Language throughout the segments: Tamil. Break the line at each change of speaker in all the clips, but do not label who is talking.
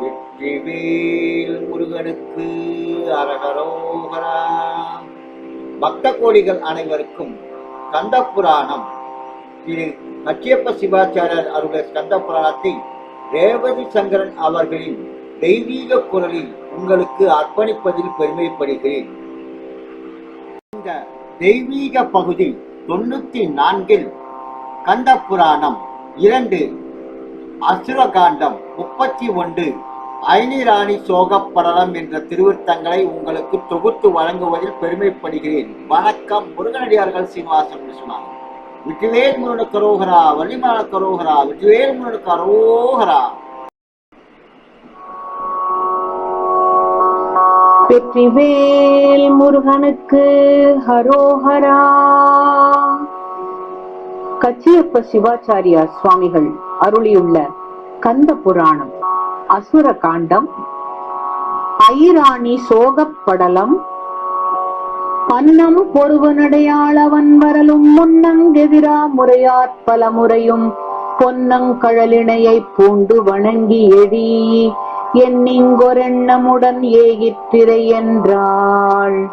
வெற்றிவேல் முருகனுக்கு அரகரோகரா. பக்த கோடிகள் அனைவருக்கும் கந்த புராணம் திரு கச்சியப்ப சிவாச்சாரியர் அருடைய ஸ்கந்த புராணத்தை ரேவதி சங்கரன் அவர்களின் தெய்வீக குரலில் உங்களுக்கு அர்ப்பணிப்பதில் பெருமைப்படுகிறேன். இந்த தெய்வீக பகுதி தொண்ணூத்தி நான்கில் கந்த புராணம் இரண்டு அசுரகாண்டம் முப்பத்தி ஒன்று. ஐனிராணி சோகப்படலம் என்ற திருவிருத்தங்களை உங்களுக்கு தொகுத்து வழங்குவதில் பெருமைப்படுகிறேன். வணக்கம் முருகனடியார்கள் சீனிவாசன் விஸ்வநாதன் விட்டுவேல் முருகனுக்கு கரோகரா வள்ளிமல கரோகரா விட்டுவேல் முருகனுக்கு கரோகரா.
வெற்றிவேல் முருகனுக்கு ஹரோஹரா. கச்சியப்ப சிவாச்சாரியா சுவாமிகள் அருளியுள்ள கந்த புராணம். அசுர காண்டம். ஐராணி சோகப்படலம். பன்னம் பொருவனடையாளவன் வரலும் முன்னங்கெதிரா முறையார் பல முறையும் பொன்னங்கழலிணையை பூண்டு வணங்கி எழி எண்ணிங்கொரெண்ணமுடன் ஏகித்திரை என்றாள்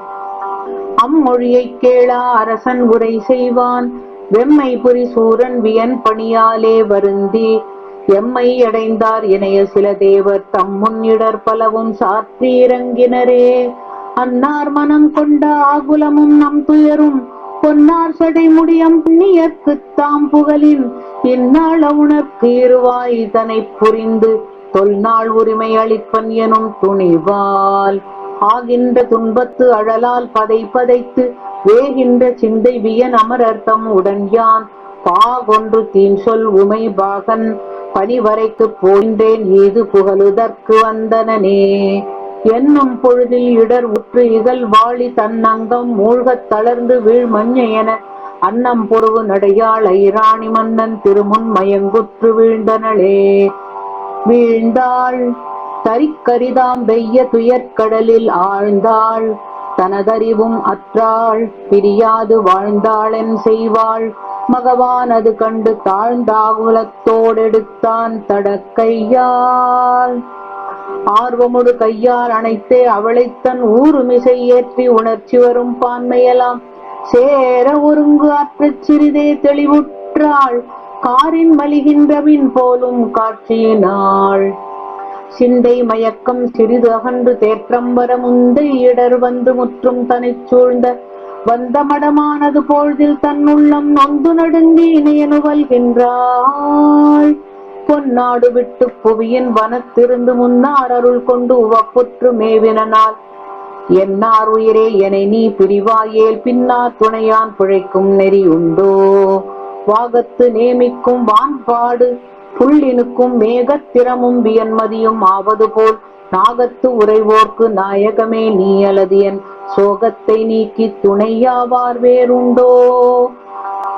அம்மொழியைக் கேளா அரசன் உரை செய்வான். வெம்மை புரி சூரன் வியன் பணியாலே வருந்தி எம்மை அடைந்தார் இணைய சில தேவர் தம் முன்னிடர் பலவும் சாற்றி இறங்கினரே. அன்னார் மனம் கொண்ட ஆகுலமும் நம் துயரும் பொன்னார் சடை முடியம் புண்ணியர்க்குத் தாம் புகழின் இந்நாள் உணர்க்கு இருவாய் இதனை புரிந்து தொல்நாள் உரிமை அளிப்பன் எனும் துணிவால் ஆகின்ற துன்பத்து அழலால் பதை பதைத்து வேகின்ற சிந்தை வியன் அமரர்த்தம் உடன் யான் பாகொன்று தீன் சொல் உமை பாகன் பனிவரைக்கு போன்றேன் ஏது புகழுதற்கு வந்தனனே. என்னும் பொழுதில் இடர் உற்று இகழ் வாழி தன்னங்கம் மூழ்கத் தளர்ந்து வீழ் மஞ்ச என அன்னம் பொருவு நடையாள் ஐராணி மன்னன் திருமுன் மயங்குற்று வீழ்ந்தனளே. வீழ்ந்தாள் தரிக்கரிதாம் வெய்ய துயர்கடலில் ஆழ்ந்தாள் தனதறிவும் அற்றாள் பிரியாது வாழ்ந்தாளென் செய்வாள். மகவான் அது கண்டு தாழ்ந்தாகுலத்தோடெடுத்தான் தடக்கையால் ஆர்வமுடு கையால் அணைத்தே அவளை தன் ஊருமிசை ஏற்றி உணர்ச்சி வரும் பான்மையெல்லாம் சேர ஒருங்கு அற்றச் சிறிதே தெளிவுற்றாள். காரின் மலிகின்றவின் போலும் காட்சியினாள். சிந்தை மயக்கம் சிறிது அகன்று தேற்றம் வர முந்தை இடர் வந்து முற்றும் தனைச் சூழ்ந்த வந்த மடமானது போழ்தில் தன்னுள்ளம் நொந்து நடுங்கி இணையனுவல்கின்றாள் பொன்னாடு விட்டு புவியின் வனத்திருந்து முன்னார் அருள் கொண்டு உவப்புற்று மேவினால் என்னார் உயிரே என நீ பிரிவாயேல் பின்னார் துணையான் பிழைக்கும் நெறி உண்டோ? வாகத்து நேமிக்கும் வான்பாடு புள்ளினுக்கும் மேகத்திறமும் வியன்மதியும் ஆவது போல். நாகத்து உறைவோர்க்கு நாயகமே நீ அலதியன் சோகத்தை நீக்கி துணையாவார் வேறுண்டோ?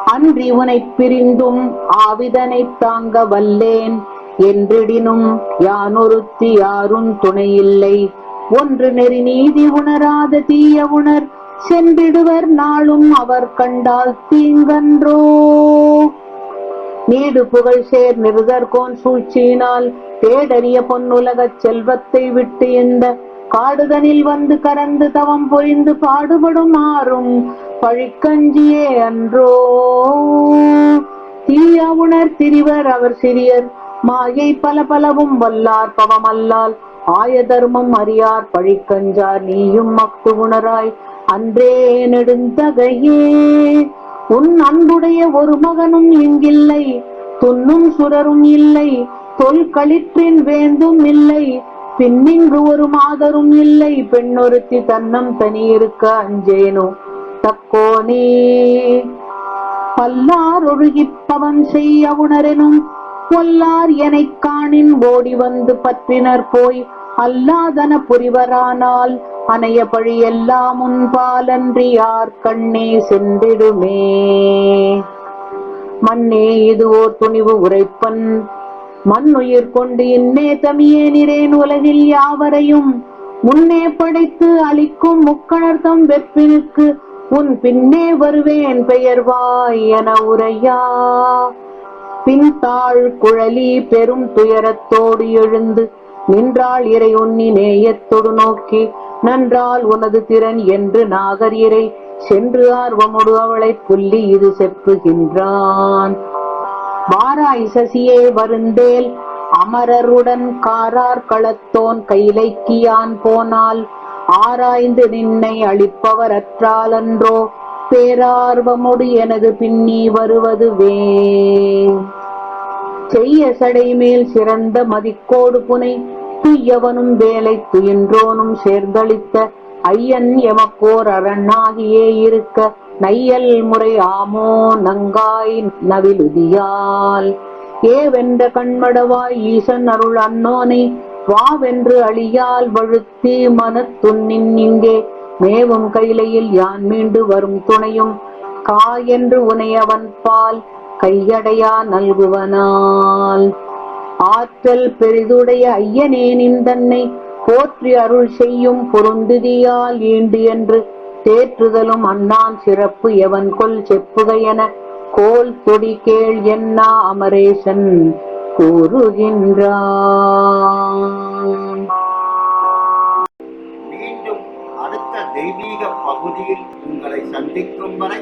அன்றி உனைப் பிரிந்தும் ஆவிதனைத் தாங்க வல்லேன். என்றிடினும் யானொருத்தி யாரும் துணையில்லை. ஒன்று நெறி நீதி உணராத தீய உணர். சென்றிடுவர் நாளும் அவர் கண்டால் தீங்கன்றோ? நீடு புகழ் சேர் நிருதர்கோன் சூழ்ச்சியினால் தேடறிய பொன்னுலகச் செல்வத்தை விட்டு இந்த காடுதனில் வந்து கரந்து தவம் புரிந்து பாடுபடும் ஆறும் பழிக்கஞ்சியே அன்றோ. தீய உணர் திரிவர் அவர் சிறியர் மாயை பல பலவும் வல்லார் பவமல்லால். ஆய தர்மம் அறியார் பழிக்கஞ்சார் நீயும் மக்கு உணராய் அன்றே நெடுந்தகையே. உன் அன்புடைய ஒரு மகனும் இங்கில்லை. துன்னும் சுரரும் இல்லை. தொல் களிற்றின் வேந்தும் இல்லை. பின்னின்று ஒரு மாதரும் இல்லை. பெண்ணொருத்தி தன்னம் தனியிருக்க அஞ்சேனோ. தக்கோனே. பல்லார் ஒழுகிப்பவன் செய்ய உணரெனும். பொல்லார் எனைக் காணின் ஓடி வந்து பற்றினர் போய். அல்லாதன புரிவரானால் அணைய பழியெல்லாம் உன்பாலன்றி யார் கண்ணே சென்றிடுமே. மண்ணே இது ஓர் துணிவு உரைப்பன். மண் உயிர் கொண்டு இன்னே தமியே நிறேன் உலகில் யாவரையும் முன்னே படைத்து அளிக்கும் முக்கணர்த்தம் வெப்பினுக்கு உன் பின்னே வருவேன் பெயர்வாய் என உரையா. பின்தாள் குழலி பெரும் துயரத்தோடு எழுந்து நின்றாள் இறை உன்னி நேயத்தொடு நோக்கி நன்றால் உனது திறன் என்று நாகர் இறை சென்று ஆர்வமுடு அவளை புள்ளி இது செப்புகின்றான். வாராய் சசியே வருந்தேல் அமரருடன் காரார் களத்தோன் கைலைக்கியான் போனால் ஆராய்ந்து நின்னை அளிப்பவர் அற்றாலன்றோ பேரார்வமுடு எனது பின்னி வருவதுவே. செய்ய சடை மேல் சிறந்த மதிக்கோடு புனை துய்யவனும் வேலை துயின்றோனும் சேர்ந்தளித்த ஐயன் எமக்கோர் அரண்ணாகியே இருக்க நையல் முறை ஆமோ நங்காய் நவிலுதியால். ஏவென்ற கண்மடவாய் ஈசன் அருள் அன்னோனை வாவென்று அழியால் வழுத்தி மனத்துண்ணின் இங்கே. மேவும் கைலையில் யான் மீண்டு வரும் துணையும் கா என்று உனையவன் பால் கையடையா நல்குவனால். ஆற்றல் பெரிதுடைய ஐயனேனின் தன்னை போற்றி அருள் செய்யும் பொருந்துதியால் ஈண்டு என்று தேற்றுதலும் அண்ணான் சிறப்பு எவன் கொல் செப்புகையென கோல் தொடி கேள் என்னா அமரேசன் கூறுகின்றான்.
மீண்டும் அடுத்த தெய்வீக பகுதியில் உங்களை சந்திக்கும் வரை